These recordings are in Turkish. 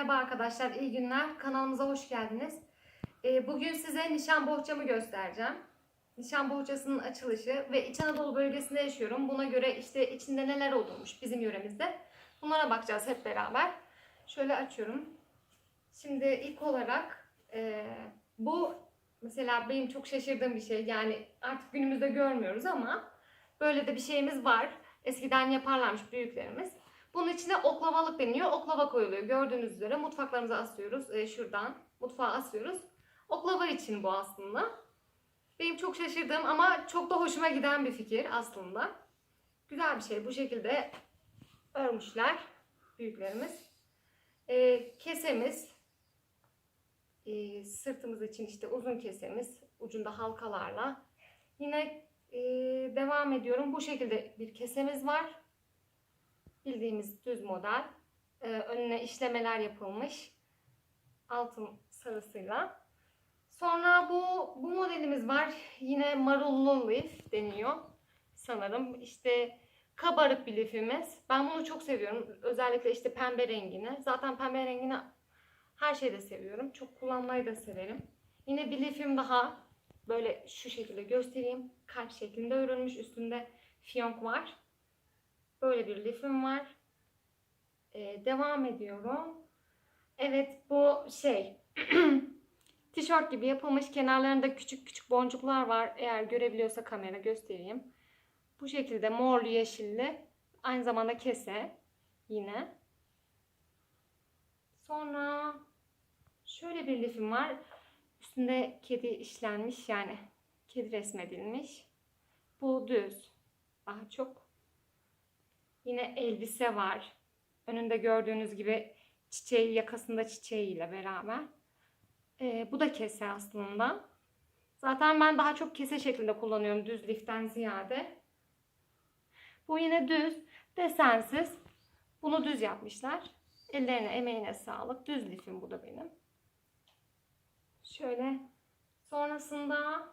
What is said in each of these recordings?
Merhaba arkadaşlar, iyi günler. Kanalımıza hoş geldiniz. Ee, bugün size nişan bohçamı göstereceğim. Nişan bohçasının açılışı ve İç Anadolu bölgesinde yaşıyorum. Buna göre işte içinde neler olurmuş bizim yöremizde. Bunlara bakacağız hep beraber. Şöyle açıyorum. Şimdi ilk olarak e, bu mesela benim çok şaşırdığım bir şey. Yani artık günümüzde görmüyoruz ama böyle de bir şeyimiz var. Eskiden yaparlarmış büyüklerimiz. Bunun içine oklavalık deniyor. Oklava koyuluyor. Gördüğünüz üzere mutfaklarımıza asıyoruz. Ee, şuradan mutfağa asıyoruz. Oklava için bu aslında. Benim çok şaşırdığım ama çok da hoşuma giden bir fikir aslında. Güzel bir şey. Bu şekilde örmüşler büyüklerimiz. Ee, kesemiz. Ee, sırtımız için işte uzun kesemiz. Ucunda halkalarla. Yine e, devam ediyorum. Bu şekilde bir kesemiz var bildiğimiz düz model. Ee, önüne işlemeler yapılmış. Altın sarısıyla. Sonra bu bu modelimiz var. Yine marullu lif deniyor. Sanırım işte kabarık bir lifimiz. Ben bunu çok seviyorum. Özellikle işte pembe rengini. Zaten pembe rengini her şeyde seviyorum. Çok kullanmayı da severim. Yine bir lifim daha. Böyle şu şekilde göstereyim. Kalp şeklinde örülmüş. Üstünde fiyonk var. Böyle bir lifim var. Ee, devam ediyorum. Evet bu şey tişört gibi yapılmış. Kenarlarında küçük küçük boncuklar var. Eğer görebiliyorsa kamera göstereyim. Bu şekilde morlu yeşilli. Aynı zamanda kese yine. Sonra şöyle bir lifim var. Üstünde kedi işlenmiş yani kedi resmedilmiş. Bu düz. Daha çok Yine elbise var. Önünde gördüğünüz gibi çiçeği yakasında çiçeğiyle beraber. Ee, bu da kese aslında. Zaten ben daha çok kese şeklinde kullanıyorum düz liften ziyade. Bu yine düz, desensiz. Bunu düz yapmışlar. Ellerine, emeğine sağlık. Düz lifim bu da benim. Şöyle. Sonrasında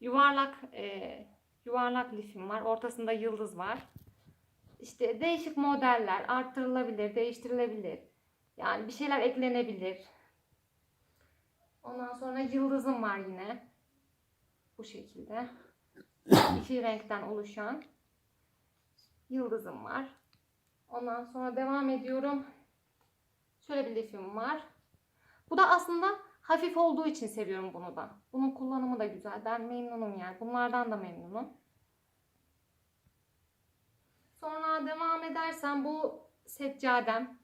yuvarlak e, yuvarlak lifim var. Ortasında yıldız var. İşte değişik modeller arttırılabilir, değiştirilebilir. Yani bir şeyler eklenebilir. Ondan sonra yıldızım var yine. Bu şekilde. İki renkten oluşan yıldızım var. Ondan sonra devam ediyorum. Şöyle bir lifim var. Bu da aslında hafif olduğu için seviyorum bunu da. Bunun kullanımı da güzel. Ben memnunum yani. Bunlardan da memnunum. Sonra devam edersem bu seccadem.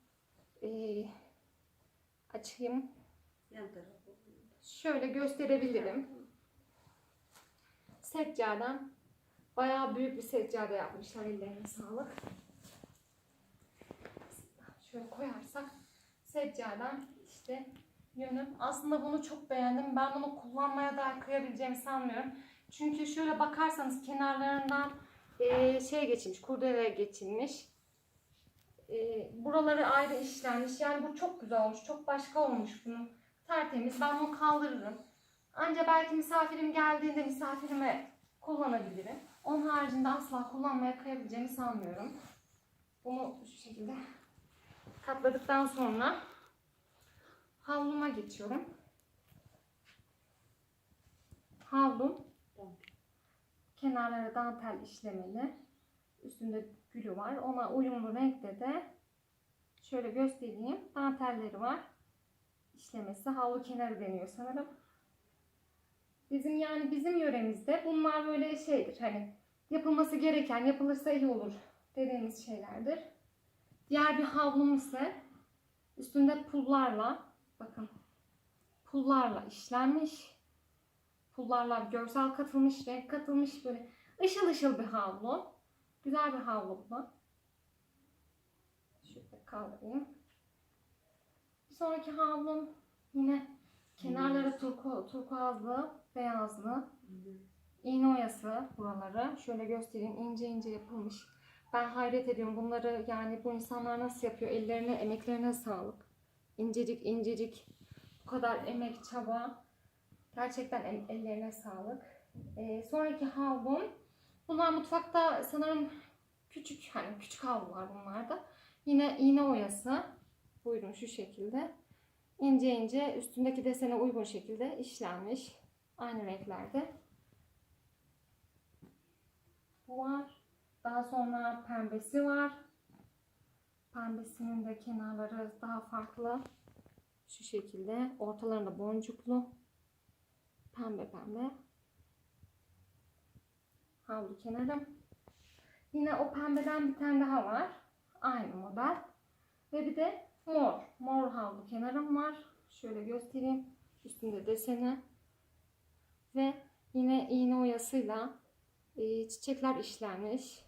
Ee, açayım. Şöyle gösterebilirim. Seccadem. Bayağı büyük bir seccade yapmışlar. Ellerine sağlık. Şöyle koyarsak seccadem işte yönüm. Aslında bunu çok beğendim. Ben bunu kullanmaya da kıyabileceğimi sanmıyorum. Çünkü şöyle bakarsanız kenarlarından e, şey geçilmiş, kurdele geçilmiş. E, buraları ayrı işlenmiş. Yani bu çok güzel olmuş. Çok başka olmuş bunun. Tertemiz. Ben bunu kaldırırım. Anca belki misafirim geldiğinde misafirime kullanabilirim. Onun haricinde asla kullanmaya kıyabileceğimi sanmıyorum. Bunu şu şekilde katladıktan sonra havluma geçiyorum. Havlum kenarları dantel işlemeli. Üstünde gülü var. Ona uyumlu renkte de şöyle göstereyim. Dantelleri var. İşlemesi havlu kenarı deniyor sanırım. Bizim yani bizim yöremizde bunlar böyle şeydir. Hani yapılması gereken, yapılırsa iyi olur dediğimiz şeylerdir. Diğer bir havlum ise üstünde pullarla bakın pullarla işlenmiş. Pullarla görsel katılmış, renk katılmış böyle ışıl ışıl bir havlu. Güzel bir havlu bu da. Şöyle kaldırayım. Bir sonraki havlum yine kenarları turku, turkuazlı, beyazlı. İğne oyası buraları. Şöyle göstereyim. ince ince yapılmış. Ben hayret ediyorum bunları yani bu insanlar nasıl yapıyor? Ellerine, emeklerine sağlık. İncecik incecik bu kadar emek, çaba. Gerçekten el- ellerine sağlık. Ee, sonraki havlum. Bunlar mutfakta sanırım küçük hani küçük havlular bunlar da. Yine iğne oyası. Buyurun şu şekilde. İnce ince üstündeki desene uygun şekilde işlenmiş. Aynı renklerde. Bu var. Daha sonra pembesi var. Pembesinin de kenarları daha farklı. Şu şekilde. Ortalarında boncuklu. Pembe pembe. Havlu kenarım. Yine o pembeden bir tane daha var. Aynı model. Ve bir de mor. Mor havlu kenarım var. Şöyle göstereyim. Üstünde deseni. Ve yine iğne oyasıyla e, çiçekler işlenmiş.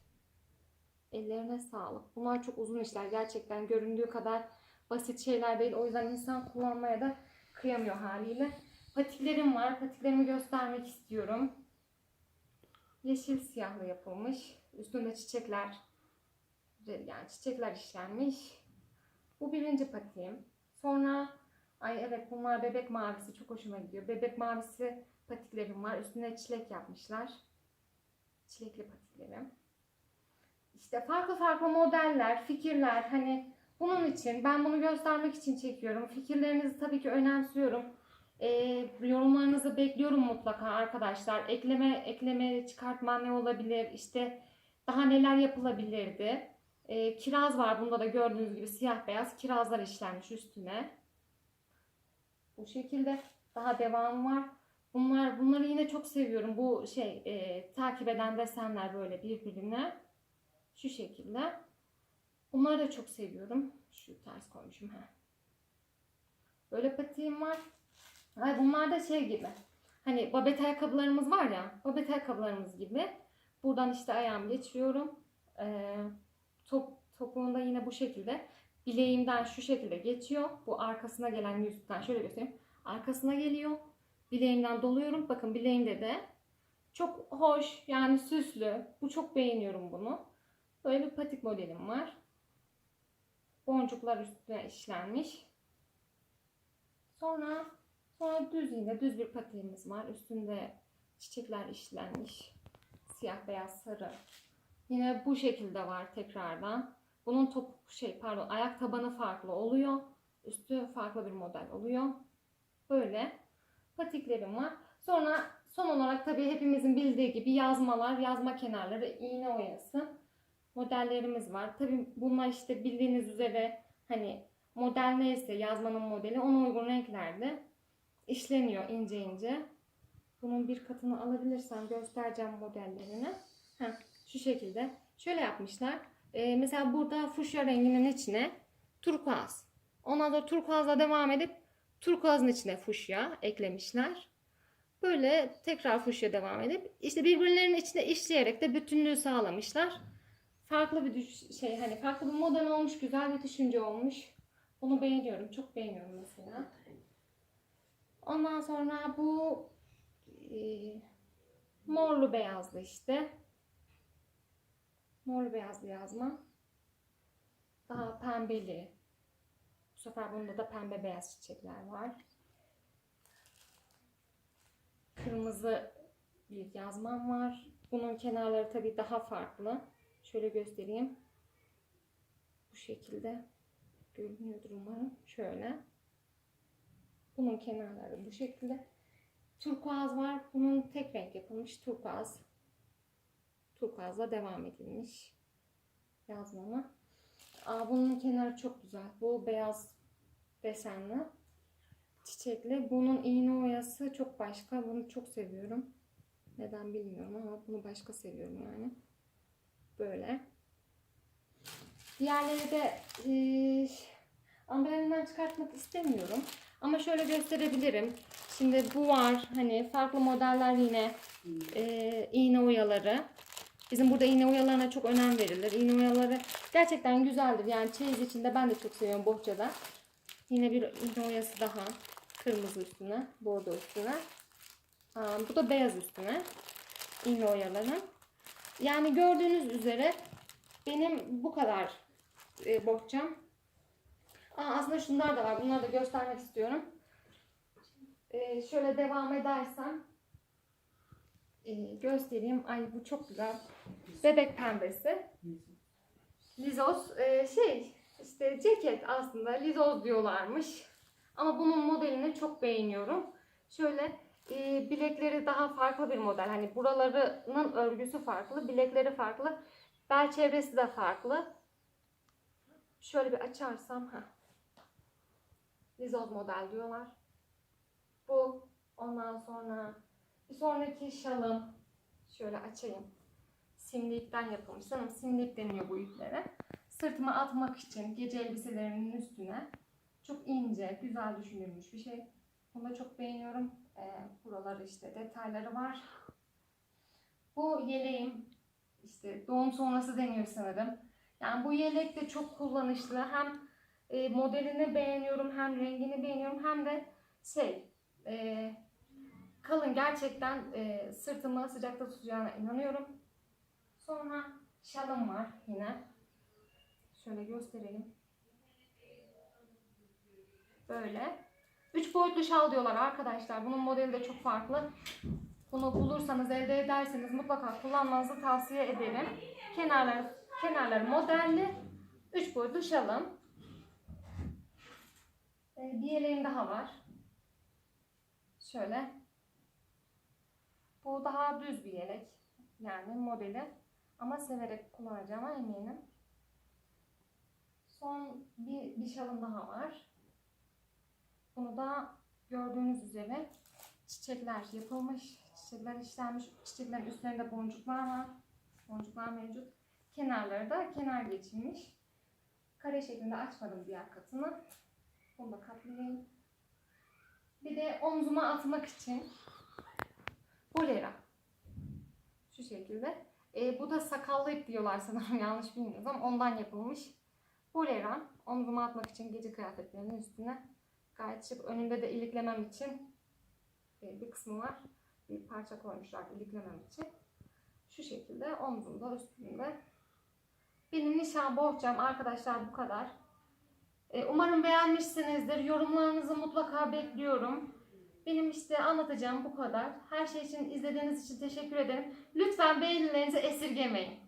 Ellerine sağlık. Bunlar çok uzun işler. Gerçekten göründüğü kadar basit şeyler değil. O yüzden insan kullanmaya da kıyamıyor haliyle. Patiklerim var. Patiklerimi göstermek istiyorum. Yeşil siyahlı yapılmış. Üstünde çiçekler yani çiçekler işlenmiş. Bu birinci patiğim. Sonra ay evet bunlar bebek mavisi çok hoşuma gidiyor. Bebek mavisi patiklerim var. Üstüne çilek yapmışlar. Çilekli patiklerim. İşte farklı farklı modeller, fikirler hani bunun için ben bunu göstermek için çekiyorum. Fikirlerinizi tabii ki önemsiyorum. Ee, yorumlarınızı bekliyorum mutlaka arkadaşlar. Ekleme, ekleme, çıkartma ne olabilir? İşte daha neler yapılabilirdi? Ee, kiraz var. Bunda da gördüğünüz gibi siyah beyaz kirazlar işlenmiş üstüne. Bu şekilde daha devam var. Bunlar bunları yine çok seviyorum. Bu şey e, takip eden desenler böyle birbirine. Şu şekilde. Bunları da çok seviyorum. Şu ters koymuşum. ha. Böyle patiğim var. Ay bunlar da şey gibi. Hani babet ayakkabılarımız var ya. Babet ayakkabılarımız gibi. Buradan işte ayağımı geçiriyorum. Ee, top, topuğunda yine bu şekilde. Bileğimden şu şekilde geçiyor. Bu arkasına gelen yüzükten şöyle göstereyim. Arkasına geliyor. Bileğimden doluyorum. Bakın bileğimde de çok hoş yani süslü. Bu çok beğeniyorum bunu. Böyle bir patik modelim var. Boncuklar üstüne işlenmiş. Sonra sonra düz yine düz bir patiğimiz var. Üstünde çiçekler işlenmiş. Siyah beyaz sarı. Yine bu şekilde var tekrardan. Bunun top şey pardon ayak tabanı farklı oluyor. Üstü farklı bir model oluyor. Böyle patiklerim var. Sonra son olarak tabii hepimizin bildiği gibi yazmalar, yazma kenarları, iğne oyası modellerimiz var. Tabii bunlar işte bildiğiniz üzere hani model neyse yazmanın modeli ona uygun renklerde işleniyor ince ince. Bunun bir katını alabilirsem göstereceğim modellerini. Heh, şu şekilde. Şöyle yapmışlar. Ee, mesela burada fuşya renginin içine turkuaz. Ondan sonra turkuazla devam edip turkuazın içine fuşya eklemişler. Böyle tekrar fuşya devam edip işte birbirlerinin içine işleyerek de bütünlüğü sağlamışlar. Farklı bir şey hani farklı bir model olmuş, güzel bir düşünce olmuş. Bunu beğeniyorum, çok beğeniyorum mesela. Ondan sonra bu e, morlu beyazlı işte. Morlu beyazlı yazma. Daha pembeli. Bu sefer bunda da pembe beyaz çiçekler var. Kırmızı bir yazmam var. Bunun kenarları tabii daha farklı. Şöyle göstereyim. Bu şekilde görünüyordur umarım. Şöyle. Bunun kenarları bu şekilde. Turkuaz var. Bunun tek renk yapılmış turkuaz. Turkuazla devam edilmiş yazmama. Aa, bunun kenarı çok güzel. Bu beyaz desenli. Çiçekli. Bunun iğne oyası çok başka. Bunu çok seviyorum. Neden bilmiyorum ama bunu başka seviyorum yani. Böyle. Diğerleri de eee ambalajından çıkartmak istemiyorum. Ama şöyle gösterebilirim. Şimdi bu var. Hani farklı modeller yine eee iğne oyaları. Bizim burada iğne oyalarına çok önem verilir. İğne oyaları gerçekten güzeldir. Yani çeyiz içinde ben de çok seviyorum bohçada. Yine bir iğne oyası daha. Kırmızı üstüne, bordo üstüne. Aa, bu da beyaz üstüne. İğne oyaları. Yani gördüğünüz üzere benim bu kadar e, bohçam. Aa, aslında şunlar da var. Bunları da göstermek istiyorum. E, şöyle devam edersem e, göstereyim. Ay bu çok güzel. Bebek pembesi. Lizos. e, şey işte ceket aslında lizoz diyorlarmış. Ama bunun modelini çok beğeniyorum. Şöyle e, bilekleri daha farklı bir model. Hani buralarının örgüsü farklı, bilekleri farklı, bel çevresi de farklı. Şöyle bir açarsam ha. Lizoz model diyorlar. Bu ondan sonra bir sonraki şalım şöyle açayım. Simli ipten yapılmış. Sanırım simli ip deniyor bu iplere. Sırtıma atmak için gece elbiselerimin üstüne çok ince, güzel düşünülmüş bir şey. Bunu da çok beğeniyorum. Ee, buraları işte detayları var. Bu yeleğim işte doğum sonrası deniyor sanırım. Yani bu yelek de çok kullanışlı. Hem e, modelini beğeniyorum, hem rengini beğeniyorum, hem de şey e, kalın gerçekten e, sırtımı sıcakta tutacağına inanıyorum. Sonra şalım var yine. Şöyle göstereyim. Böyle. Üç boyutlu şal diyorlar arkadaşlar. Bunun modeli de çok farklı. Bunu bulursanız, elde ederseniz mutlaka kullanmanızı tavsiye ederim. Kenarları, kenarları modelli. Üç boyutlu şalım. Ee, bir yeleğim daha var. Şöyle. Bu daha düz bir yelek. Yani modeli. Ama severek kullanacağıma eminim. Son bir, bir şalım daha var. Bunu da gördüğünüz üzere çiçekler yapılmış. Çiçekler işlenmiş. Çiçeklerin üstlerinde boncuklar var. Boncuklar mevcut. Kenarları da kenar geçilmiş. Kare şeklinde açmadım diğer katını. Bunu da katlayayım. Bir de omzuma atmak için bolera. Şu şekilde. E, bu da sakallı ip diyorlar sanırım yanlış bilmiyorsam. Ondan yapılmış. Bolera. Omzuma atmak için gece kıyafetlerinin üstüne. Gayet şık. Önünde de iliklemem için e, bir kısmı var. Bir parça koymuşlar iliklemem için. Şu şekilde omzumda üstünde. Benim nişan bohçam arkadaşlar bu kadar. E, Umarım beğenmişsinizdir. Yorumlarınızı mutlaka bekliyorum. Benim işte anlatacağım bu kadar. Her şey için izlediğiniz için teşekkür ederim. Lütfen beğenilerinizi esirgemeyin.